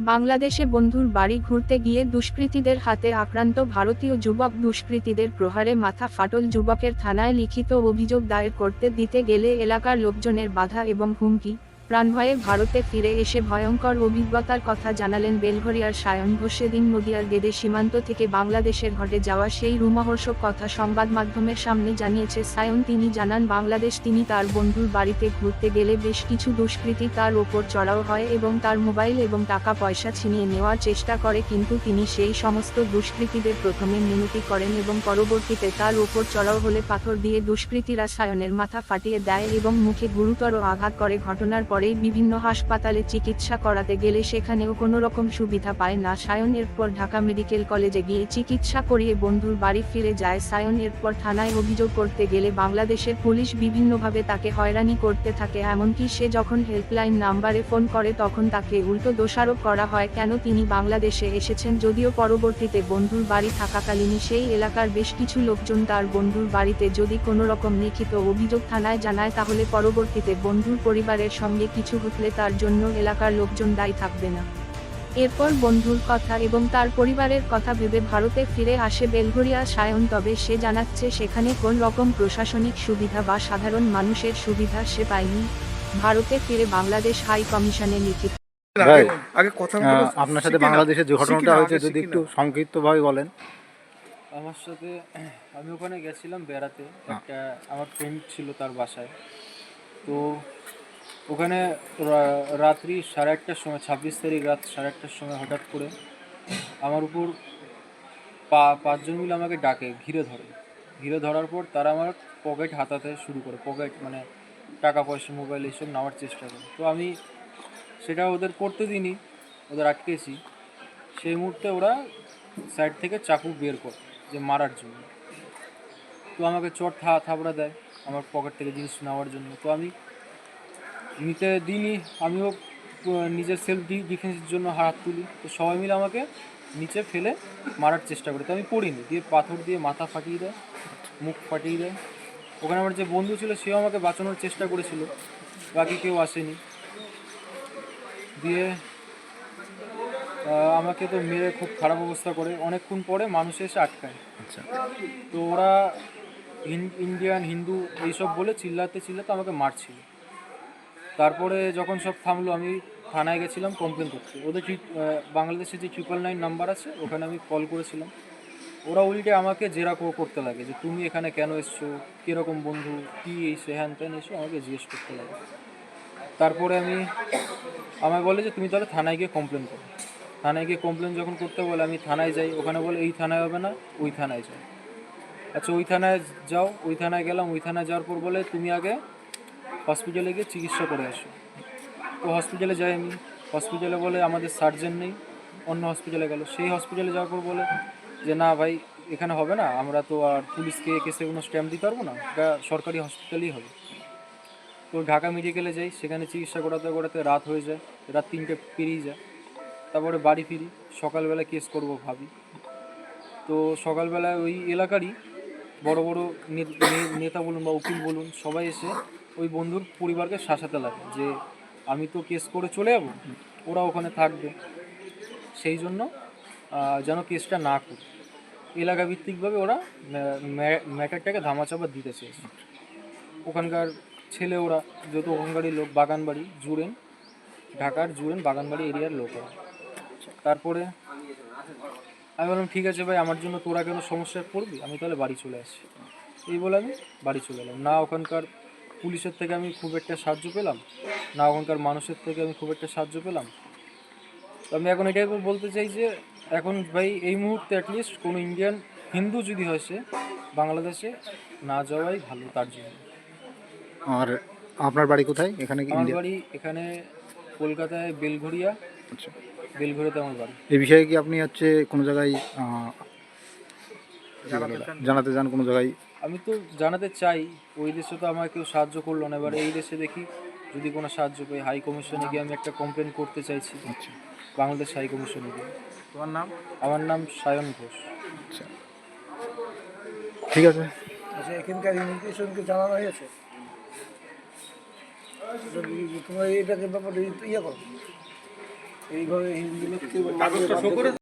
বাংলাদেশে বন্ধুর বাড়ি ঘুরতে গিয়ে দুষ্কৃতীদের হাতে আক্রান্ত ভারতীয় যুবক দুষ্কৃতীদের প্রহারে মাথা ফাটল যুবকের থানায় লিখিত অভিযোগ দায়ের করতে দিতে গেলে এলাকার লোকজনের বাধা এবং হুমকি। প্রাণভয়ে ভারতে ফিরে এসে ভয়ঙ্কর অভিজ্ঞতার কথা জানালেন বেলঘরিয়ার সায়ন ঘোষ। সেদিন নদিয়ার গেদে সীমান্ত থেকে বাংলাদেশের ঘটে যাওয়া সেই রুমহর্ষক কথা সংবাদ মাধ্যমের সামনে জানিয়েছে সায়ন। তিনি জানান, বাংলাদেশ, তিনি তার বন্ধুর বাড়িতে ঘুরতে গেলে বেশ কিছু দুষ্কৃতী তার ওপর চড়াও হয় এবং তার মোবাইল এবং টাকা পয়সা ছিনিয়ে নেওয়ার চেষ্টা করে, কিন্তু তিনি সেই সমস্ত দুষ্কৃতীদের প্রথমে মিনতি করেন এবং পরবর্তীতে তার ওপর চড়াও হলে পাথর দিয়ে দুষ্কৃতীরা সায়নের মাথা ফাটিয়ে দেয় এবং মুখে গুরুতর আঘাত করে। ঘটনার পরেই বিভিন্ন হাসপাতালে চিকিৎসা করাতে গেলে সেখানেও কোনো রকম সুবিধা পায় না। সায়ন এরপর ঢাকা মেডিকেল কলেজে গিয়ে চিকিৎসা করিয়ে বন্ধুর বাড়ি ফিরে যায়। সায়ন এরপর থানায় অভিযোগ করতে গেলে বাংলাদেশের পুলিশ বিভিন্নভাবে তাকে হয়রানি করতে থাকে। এমনকি সে যখন হেল্পলাইন নাম্বারে ফোন করে তখন তাকে উল্টো দোষারোপ করা হয়। কেন তিনি বাংলাদেশে এসেছেন যদিও পরবর্তীতে বন্ধুর বাড়ি থাকাকালীনই সেই এলাকার বেশ কিছু লোকজন তার বন্ধুর বাড়িতে যদি কোনো রকম লিখিত অভিযোগ থানায় জানায় তাহলে পরবর্তীতে বন্ধুর পরিবারের সঙ্গে কিছু ঘটলে তার জন্য এলাকার লোকজন দায়ী থাকবে না। এরপর বন্ধুর কথা এবং তার পরিবারের কথা ভেবে ভারতে ফিরে আসে বেলঘরিয়া সায়ন তবে সে জানাচ্ছে সেখানে কোন রকম প্রশাসনিক সুবিধা বা সাধারণ মানুষের সুবিধা সে পায়নি। ভারতে ফিরে বাংলাদেশ হাই কমিশনে লিখিত আগে- আগে কথা আপনার সাথে শিখে নাও। বাংলাদেশে যে ঘটনাটা হয়েছে যদি একটু নাও। সংক্ষিপ্তভাবে বলেন। আমার সাথে আমি ওখানে গেছিলাম বেড়াতে। একটা আমার ফ্রেন্ড ছিল তার বাসায়। তো ওখানে রাত্রি সাড়ে আটটার সময়, ছাব্বিশ তারিখ রাত সাড়ে আটটার সময় হঠাৎ করে আমার উপর পা, পাঁচজন মিলে আমাকে ডাকে, ঘিরে ধরে। ঘিরে ধরার পর তারা আমার পকেট হাতাতে শুরু করে, পকেট মানে টাকা, পয়সা, মোবাইল এইসব নেওয়ার চেষ্টা করে। তো আমি সেটা ওদের করতে দিইনি, ওদের আটকেছি। সেই মুহূর্তে ওরা সাইড থেকে চাকু বের করে যে মারার জন্য। তো আমাকে চট থা থাবড়া দেয় আমার পকেট থেকে জিনিস নেওয়ার জন্য। তো আমি নিতে দিইনি আমিও নিজের সেলফ ডিফেন্সের জন্য হাত তুলি। তো সবাই মিলে আমাকে নিচে ফেলে মারার চেষ্টা করে। তো আমি পড়িনি দিয়ে পাথর দিয়ে মাথা ফাটিয়ে দেয় মুখ ফাটিয়ে দেয়। ওখানে আমার যে বন্ধু ছিল সেও আমাকে বাঁচানোর চেষ্টা করেছিল। বাকি কেউ আসেনি। দিয়ে আমাকে তো মেরে খুব খারাপ অবস্থা করে। অনেকক্ষণ পরে মানুষ এসে আটকায়। আচ্ছা। তো ওরা ইন্ডিয়ান হিন্দু এইসব বলে চিল্লাতে চিল্লাতে আমাকে মারছিল। তারপরে যখন সব থামলো, আমি থানায় গেছিলাম কমপ্লেন করতে। ওদের বাংলাদেশে যে ট্রিপল নাইন নাম্বার আছে, ওখানে আমি কল করেছিলাম। ওরা উল্টে আমাকে জেরা করতে লাগে যে, তুমি এখানে কেন এসছো? কীরকম বন্ধু? কী এই হ্যান ত্যান এসো? আমাকে জিজ্ঞেস করতে লাগে। তারপরে আমি, আমায় বলে যে, তুমি তাহলে থানায় গিয়ে কমপ্লেন করো। থানায় গিয়ে কমপ্লেন যখন করতে বলে, আমি থানায় যাই। ওখানে বলে, এই থানায় হবে না, ওই থানায় যাই আচ্ছা ওই থানায় যাও, ওই থানায় গেলাম। ওই থানায় যাওয়ার পর বলে, তুমি আগে হসপিটালে গিয়ে চিকিৎসা করে আসো। তো হসপিটালে যাই আমি হসপিটালে বলে আমাদের সার্জেন নেই, অন্য হসপিটালে গেল। সেই হসপিটালে যাওয়ার পর বলে যে, না ভাই, এখানে হবে না, আমরা তো আর পুলিশকে কেসে কোনো স্ট্যাম্প দিতে পারব না, এটা সরকারি হসপিটালই হবে। তো ঢাকা মেডিকেলে যাই, সেখানে চিকিৎসা করাতে করাতে রাত হয়ে যায়, রাত তিনটে পেরিয়ে যায়। তারপরে বাড়ি ফিরি, সকালবেলা কেস করব ভাবি। তো সকালবেলায় ওই এলাকারই বড় বড় নেতা বলুন বা উকিল বলুন, সবাই এসে ওই বন্ধুর পরিবারকে শাসাতে লাগে যে আমি তো কেস করে চলে যাব, ওরা ওখানে থাকবে। সেই জন্য যেন কেসটা না করে। এলাকা ভিত্তিকভাবে ওরা ম্যাটারটাকে ধামাচাপা দিতে চেয়েছে। ওখানকার ছেলে ওরা, যত ওখানকারই লোক, বাগানবাড়ি, জুড়েন, ঢাকার জুড়েন, বাগানবাড়ি এরিয়ার লোক তারপরে আমি বললাম, ঠিক আছে ভাই, আমার জন্য তোরা কেন সমস্যায় পড়বি? আমি তাহলে বাড়ি চলে আসি এই বলে আমি বাড়ি চলে এলাম। না ওখানকার পুলিশের থেকে আমি খুব একটা সাহায্য পেলাম না ওখানকার মানুষের থেকে আমি খুব একটা সাহায্য পেলাম। তো আমি এখন এটাই বলতে চাই যে এখন ভাই এই মুহূর্তে অ্যাটলিস্ট কোনো ইন্ডিয়ান হিন্দু যদি হয় সে বাংলাদেশে না যাওয়াই ভালো তার জন্য। আর আপনার বাড়ি কোথায়? এখানে কি আমার বাড়ি এখানে কলকাতায় বেলঘরিয়া আচ্ছা। বেলঘরিয়াতে আমার বাড়ি। এই বিষয়ে কি আপনি হচ্ছে কোনো জায়গায়? জানাতে চান? কোনো জায়গায়? আমি তো জানাতে চাই ওই দেশে তো আমার কেউ সাহায্য করল না। এবার এই দেশে দেখি যদি কোনো সাহায্য পাই হাই কমিশনে গিয়ে আমি একটা কমপ্লেন করতে চাইছি। আচ্ছা। বাংলাদেশ হাই কমিশনে গিয়ে। তোমার নাম? আমার নাম সায়ন ঘোষ। আচ্ছা। ঠিক আছে। আচ্ছা এখানকার ইমিগ্রেশনকে জানানো হয়েছে? তোমরা এটাকে ব্যাপারে ইয়ে করো। এইভাবে হিন্দু